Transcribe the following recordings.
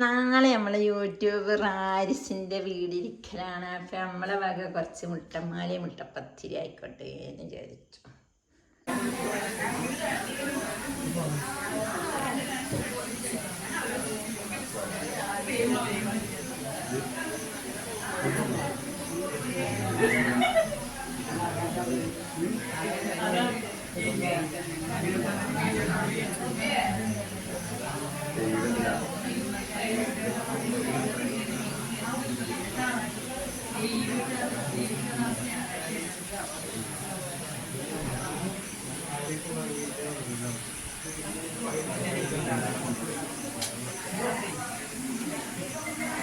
നാളെ നമ്മൾ യൂട്യൂബ് റാരിസിന്റെ വീടിരിക്കലാണ്. അപ്പം നമ്മളെ വക കുറച്ച് മുട്ടമാലി മുട്ടപ്പത്തിരി ആയിക്കോട്ടെ എന്ന് വിചാരിച്ചു. Thank you.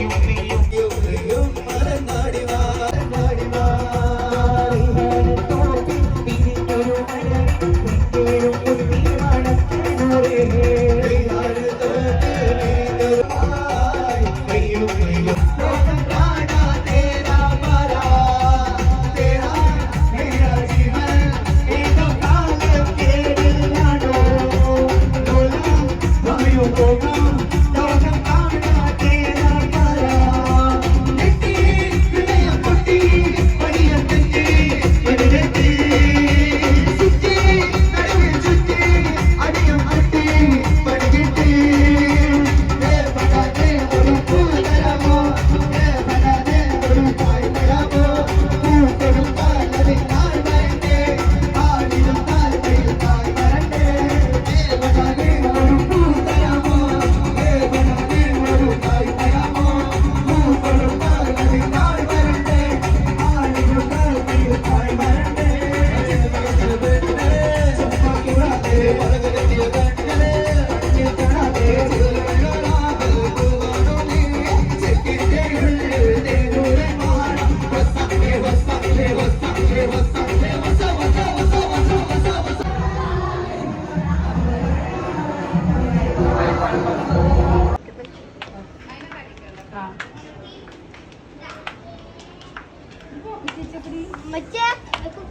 Oh,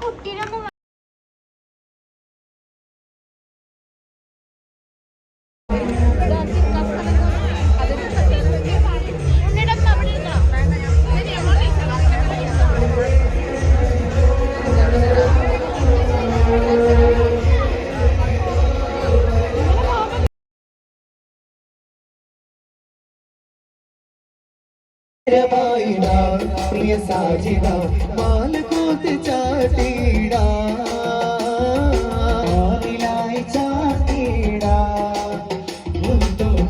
കുട്ടീനൊന്നും പ്രിയ സാജിത മാലകോത്ത് ചാട്ടിടാ മാറിലായി ചാട്ടിടാ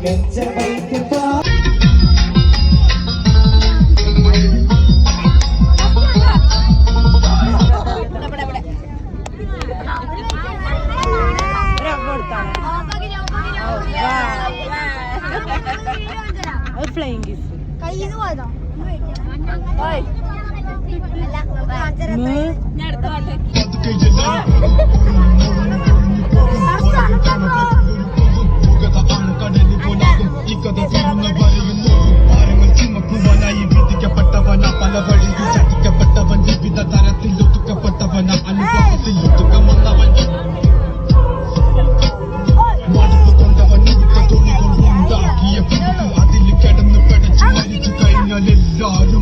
ഗജ്ജ വൈക്ക് പാ ഫ്ലൈങ് കിസ് അടുത്ത dog.